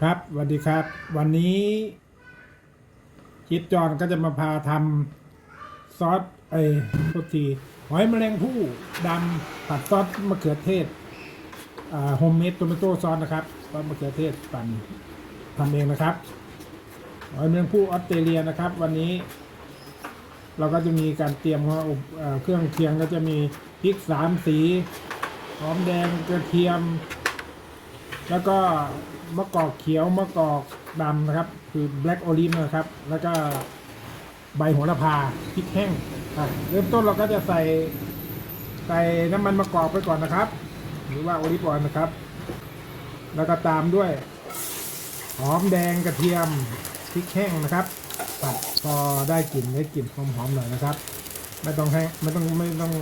ครับสวัสดีครับ วันนี้คิดจอนก็จะมาพาทำซอสไอ้ทุกทีหอยแมลงภู่ดำผัดซอสมะเขือเทศอ่าโฮมเมดโตเมโต้ซอสนะครับซอสมะเขือเทศปั่นทำเองนะครับหอยแมลงภู่ออสเตรเลียนะครับ วันนี้ เราก็จะมีการเตรียมว่าอ่อเครื่องเคียงก็จะมีพริกสามสีหอมแดงกระเทียม แล้วก็มะกอกเขียวมะกอกดำนะครับ คือ black olive นะครับ แล้วก็ใบโหระพาพริกแห้งเริ่มต้นเราก็จะใส่ใส่น้ำมันมะกอกไปก่อนนะครับ หรือว่าโอลิฟออยล์นะครับ แล้วก็ตามด้วย หอมแดงกระเทียมพริกแห้งนะครับผัดพอได้กลิ่นได้กลิ่นหอมๆหน่อยนะครับ ไม่ต้องแห้งไม่ต้องไม่ต้อง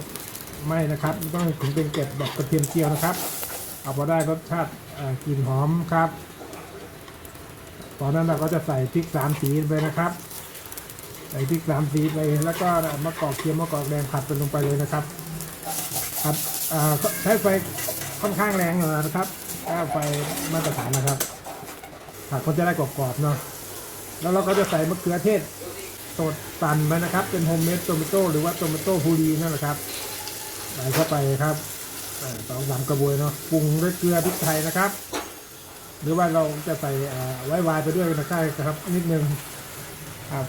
ไม้นะครับไม่ต้องถึงเป็นเกล็ดแบบกระเทียมเจียวนะครับ เอาพอได้รสชาติกลิ่นหอมครับ ตอนนั้นเราก็จะใส่พริกสามสีไปนะครับ ใส่พริกสามสีไปแล้วก็มะกอกเขียวมะกอกแดงผัดไปลงไปเลยนะครับผัดใช้ไฟค่อนข้างแรงหน่อยนะครับถ้าไฟมาตรฐานนะครับผัดก็จะได้กรอบๆเนาะแล้วเราก็จะใส่มะเขือเทศสดปั่นไปนะครับ เป็นโฮมเมดโตเมโต้หรือว่าโตเมโต้พูรีนั่นแหละครับใส่เข้าไปครับ สองสามกระบวยเนาะปรุงด้วยเกลือพริกไทยนะครับ หรือว่าเราจะใส่ไว้วายไปด้วยก็ได้ครับ นิดนึงครับ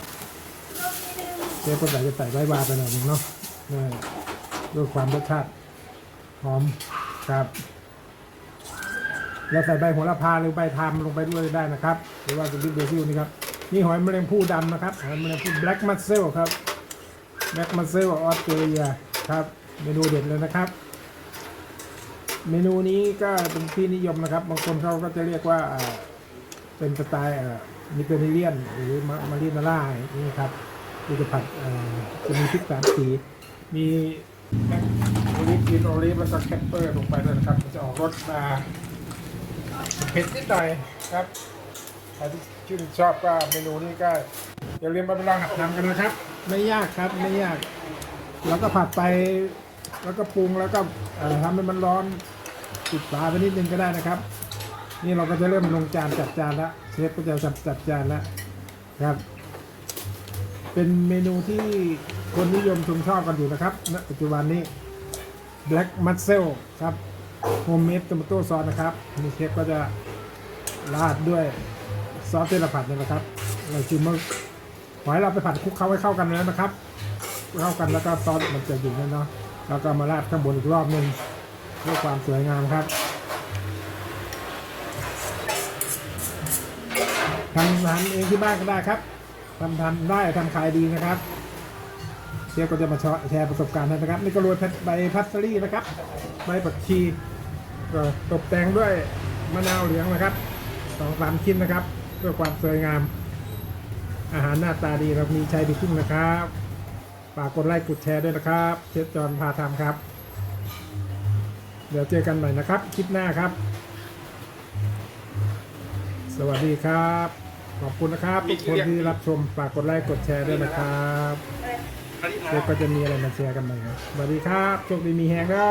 เชฟก็ใส่จะใส่ไว้วายไปหน่อยนึงเนาะเนี่ยด้วยความรสชาติหอมครับแล้วใส่ใบโหระพาหรือใบทามลงไปด้วยได้นะครับ หรือว่าเป็นลิปเบซิลนี่ครับนี่หอยแมลงภู่ดำนะครับหอยแมลงภู่ black mussel ครับ black mussel ออสเตรเลียครับเมนูเด็ดเลยนะครับ เมนูนี้ก็เป็นที่นิยมนะครับ บางคนเขาก็จะเรียกว่าเป็นสไตล์มิเตอร์เนเลียนหรือมามารีนาร่านี่ครับที่จะผัดจะมีพริกสามสีมีบล็คโอลิฟกรีนโอลิฟแล้วก็แคปเปอร์ลงไปด้วยนะครับ จะออกรสมาเผ็ดนิดหน่อยครับใครที่ชื่นชอบก็เมนูนี้ก็อย่าลืมมาลองหัดทำกันนะครับ ไม่ยากครับไม่ยาก แล้วก็ผัดไป แล้วก็ปรุงแล้วก็ทำให้มันร้อนปิดฝาไปนิดนึงก็ได้นะครับ นี่เราก็จะเริ่มลงจานจัดจานแล้วเชฟก็จะจัดจัดจานแล้วครับ เป็นเมนูที่คนนิยมชมชอบกันอยู่นะครับณปัจจุบันนี้ Black Mussel ครับโฮมเมด t o ม a โตซอสนะครับนี่เชฟก็จะราดด้วยซอสเทลผัดนี่แหละครับ เราชิมว่าหอยเราไปผัดคลุกเคล้าให้เข้ากันแล้วนะครับ เข้ากันแล้วก็ซอสมันจะอยู่นั่นเนาะ แล้วก็มาราดข้างบนอีกรอบหนึ่งเพื่อความสวยงามครับ ทำทานเองที่บ้านก็ได้ครับทำทำได้ทำขายดีนะครับเชฟก็จะมาแชร์ประสบการณ์นะครับ นี่ก็โรยใบพัสซรี่นะครับใบผักชีก็ตกแต่งด้วยมะนาวเหลืองนะครับสองสามชิ้นนะครับเพื่อความสวยงาม อาหารหน้าตาดีเรามีชัยดีขึ้นนะครับ ฝากกดไลค์กดแชร์ด้วยนะครับเชฟจอห์นพาทำครับ เดี๋ยวเจอกันใหม่นะครับคลิปหน้าครับ สวัสดีครับ ขอบคุณนะครับทุกคนที่รับชมฝากกดไลค์กดแชร์ด้วยนะครับเดี๋ยวก็จะมีอะไรมาแชร์กันใหม่ครับสวัสดีครับโชคดีมีแฮงเด้อ